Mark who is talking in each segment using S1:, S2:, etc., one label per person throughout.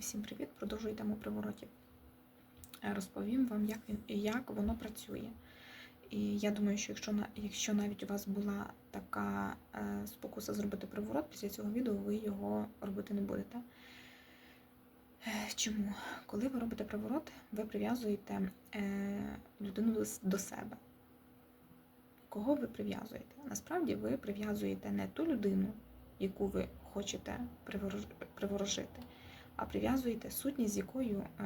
S1: Всім привіт! Продовжую тему приворотів. Е, Розповім вам, як, як воно працює. І я думаю, що якщо, якщо навіть у вас була така е, спокуса зробити приворот, після цього відео ви його робити не будете. Е, Чому? Коли ви робите приворот, ви прив'язуєте людину до, себе. Кого ви прив'язуєте? Насправді ви прив'язуєте не ту людину, яку ви хочете приворожити, а прив'язуєте сутність, з якою е,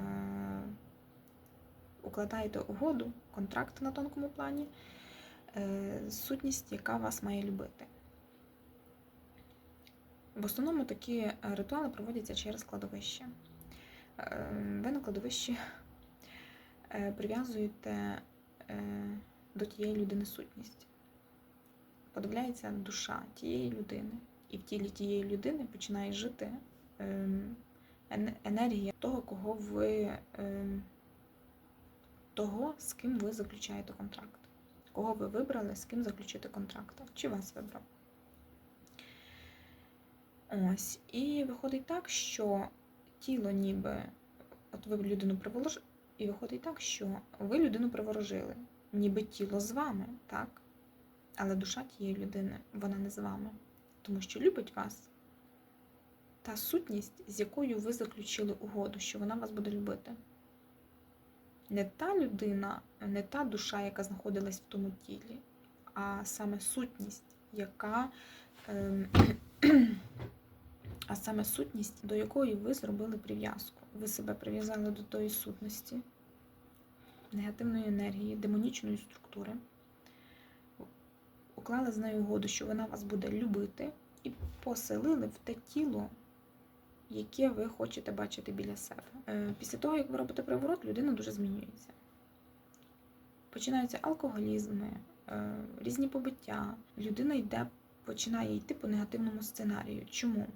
S1: укладаєте угоду, контракт на тонкому плані, е, сутність, яка вас має любити. В основному такі е, ритуали проводяться через кладовище. Е, Ви на кладовищі е, прив'язуєте до тієї людини сутність. Подивляється душа тієї людини, і в тілі тієї людини починає жити ем, енергія того, кого ви ем, того, з ким ви заключаєте контракт. Кого ви вибрали, з ким заключити контракт, чи вас вибрав. Ось. І виходить так, що тіло ніби, от ви людину приворожили, і виходить так, що ви людину приворожили, ніби тіло з вами, так? Але душа тієї людини, вона не з вами, тому що любить вас та сутність, з якою ви заключили угоду, що вона вас буде любити. Не та людина, не та душа, яка знаходилась в тому тілі, а саме сутність, яка. ем, а саме сутність, до якої ви зробили прив'язку. Ви себе прив'язали до тої сутності, негативної енергії, демонічної структури, уклали з нею угоду, що вона вас буде любити, і поселили в те тіло, яке ви хочете бачити біля себе. Е, Після того, як ви робите приворот, людина дуже змінюється. Починаються алкоголізми, е, різні побиття. Людина йде, починає йти по негативному сценарію. Чому?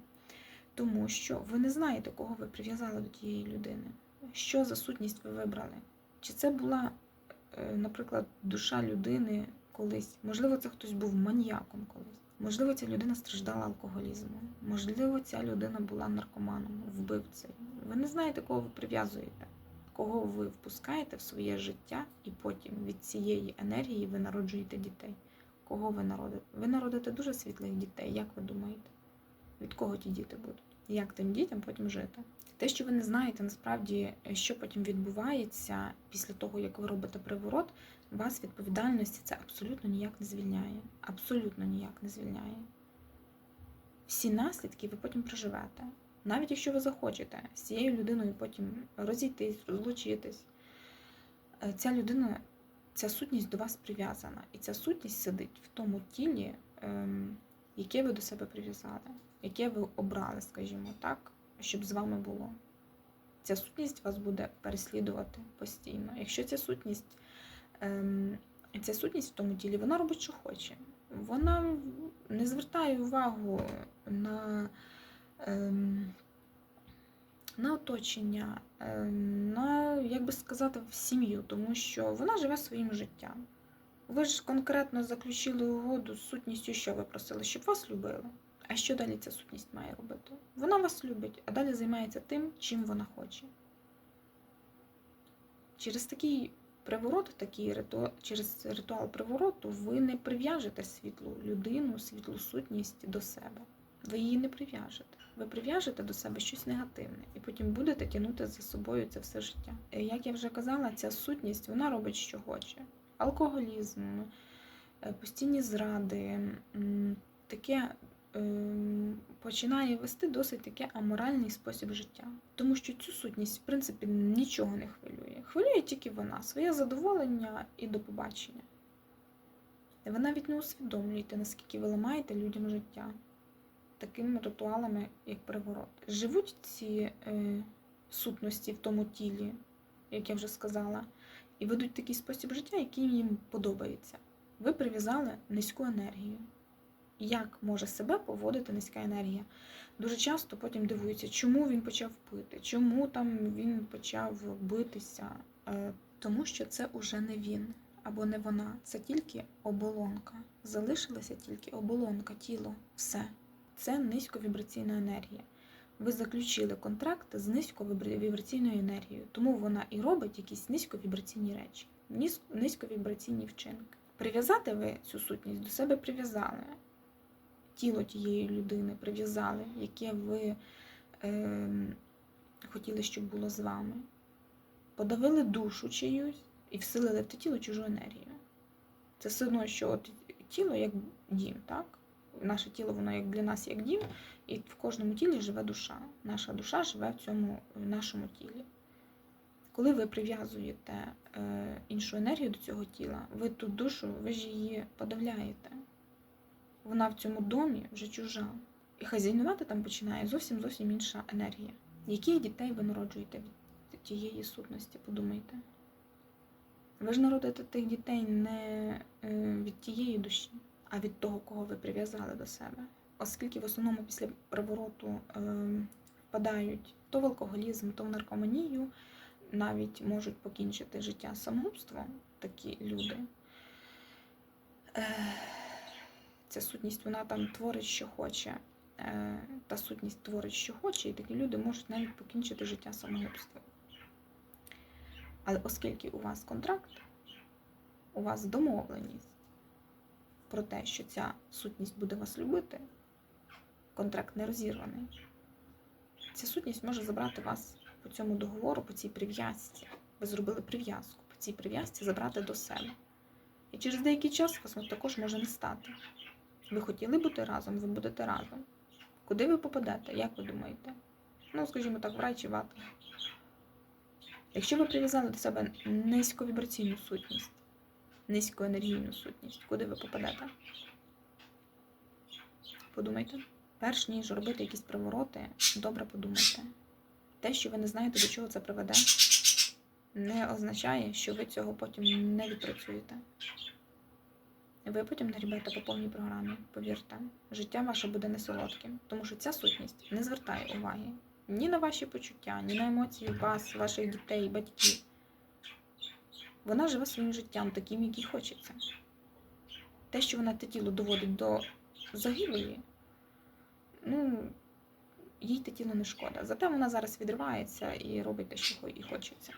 S1: Тому що ви не знаєте, кого ви прив'язали до тієї людини. Що за сутність ви вибрали? Чи це була, е, наприклад, душа людини колись? Можливо, це хтось був маніяком колись. Можливо, ця людина страждала алкоголізмом. Можливо, ця людина була наркоманом, вбивцею. Ви не знаєте, кого ви прив'язуєте, кого ви впускаєте в своє життя, і потім від цієї енергії ви народжуєте дітей. Кого ви народите? Ви народите дуже світлих дітей, як ви думаєте? Від кого ті діти будуть? Як тим дітям потім жити? Те, що ви не знаєте, насправді, що потім відбувається після того, як ви робите приворот, вас відповідальності це абсолютно ніяк не звільняє. Абсолютно ніяк не звільняє. Всі наслідки ви потім проживете. Навіть якщо ви захочете з цією людиною потім розійтись, розлучитись, е, ця людина, ця сутність до вас прив'язана. І ця сутність сидить в тому тілі, ем, яке ви до себе прив'язали, яке ви обрали, скажімо так, щоб з вами було. Ця сутність вас буде переслідувати постійно. Якщо ця сутність, ця сутність в тому тілі, вона робить, що хоче. Вона не звертає увагу на, ем, на оточення, ем, на, як би сказати, в сім'ю, тому що вона живе своїм життям. Ви ж конкретно заключили угоду з сутністю, що ви просили, щоб вас любили. А що далі ця сутність має робити? Вона вас любить, а далі займається тим, чим вона хоче. Через такий приворот, такий ритуал, через ритуал привороту ви не прив'яжете світлу людину, світлу сутність до себе. Ви її не прив'яжете. Ви прив'яжете до себе щось негативне, і потім будете тягнути за собою це все життя. Е, Як я вже казала, ця сутність вона робить, що хоче. Алкоголізм, е, постійні зради, таке починає вести досить таке аморальний спосіб життя. Тому що цю сутність, в принципі, нічого не хвилює. Хвилює тільки вона, своє задоволення і до побачення. Ви навіть не усвідомлюєте, наскільки ви ламаєте людям життя такими ритуалами, як приворот. Живуть ці е, сутності в тому тілі, як я вже сказала, і ведуть такий спосіб життя, який їм подобається. Ви прив'язали низьку енергію. Як може себе поводити низька енергія? Дуже часто потім дивуються, чому він почав пити, чому там він почав битися. Е, Тому що це уже не він або не вона, це тільки оболонка. Залишилася тільки оболонка, тіло, все. Це низьковібраційна енергія. ви заключили контракт з низьковібраційною енергією, тому вона і робить якісь низьковібраційні речі, низьковібраційні вчинки. Прив'язати ви цю сутність до себе прив'язали. Тіло тієї людини прив'язали, яке ви е, хотіли, щоб було з вами. Подавили душу чиюсь і вселили в те тіло чужу енергію. Це все одно, що от тіло як дім, так? Наше тіло, воно як для нас як дім, і в кожному тілі живе душа. Наша душа живе в цьому в нашому тілі. Коли ви прив'язуєте е, іншу енергію до цього тіла, ви ту душу, ви ж її подавляєте. Вона в цьому домі вже чужа. І хазяйнувати там починає зовсім зовсім інша енергія. Яких дітей ви народжуєте від тієї сутності, подумайте. Ви ж народите тих дітей не е, від тієї душі, а від того, кого ви прив'язали до себе. Оскільки в основному після привороту е, впадають то в алкоголізм, то в наркоманію, навіть можуть покінчити життя самогубством такі люди. Ця сутність вона там творить, що хоче. Е, Та сутність творить, що хоче, і такі люди можуть навіть покінчити життя самогубством. Але оскільки у вас контракт, у вас домовленість про те, що ця сутність буде вас любити, контракт не розірваний, ця сутність може забрати вас по цьому договору, по цій прив'язці. Ви зробили прив'язку, по цій прив'язці забрати до себе. І через деякий час вас також може не стати. Ви хотіли бути разом, ви будете разом. Куди ви попадете, як ви думаєте? Ну, скажімо так, в рай чи в. Якщо ви прив'язали до себе низьковібраційну сутність, низькоенергійну сутність, куди ви попадете? Подумайте. Перш ніж робити якісь привороти, добре подумайте. Те, що ви не знаєте, до чого це приведе, не означає, що ви цього потім не відпрацюєте. Ви потім нагрібете по повній програмі, повірте, життя ваше буде не солодким, тому що ця сутність не звертає уваги ні на ваші почуття, ні на емоції вас, ваших дітей, батьків. Вона живе своїм життям, таким, який хочеться. Те, що вона те тіло доводить до загибелі, ну, їй те тіло не шкода. Зате вона зараз відривається і робить те, що і хочеться.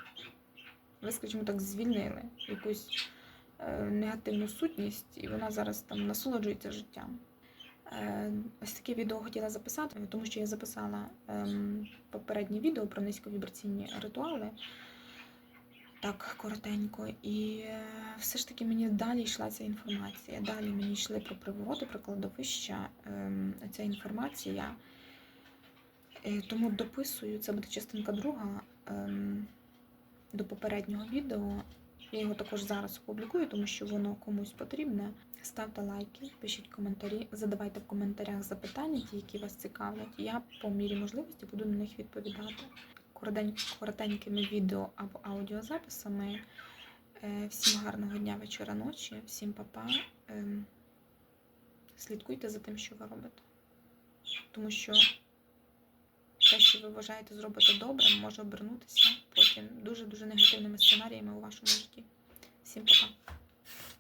S1: Ви, скажімо так, звільнили якусь негативну сутність, і вона зараз там насолоджується життям. Е, Ось таке відео хотіла записати, тому що я записала ем, попереднє відео про низьковібраційні ритуали. Так, коротенько. І е, все ж таки мені далі йшла ця інформація. Далі мені йшли про привороти, про кладовища. ем, Ця інформація. Е, Тому дописую, це буде частинка друга ем, до попереднього відео. Я його також зараз опублікую, тому що воно комусь потрібне. Ставте лайки, пишіть коментарі, задавайте в коментарях запитання, ті, які вас цікавлять. Я по мірі можливості буду на них відповідати. Коротенькими відео або аудіозаписами. Е, Всім гарного дня, вечора, ночі, всім па-па. Ем, Слідкуйте за тим, що ви робите. Тому що те, що ви вважаєте зробити добре, може обернутися потім дуже-дуже негативними сценаріями у вашому житті. Всім па-па.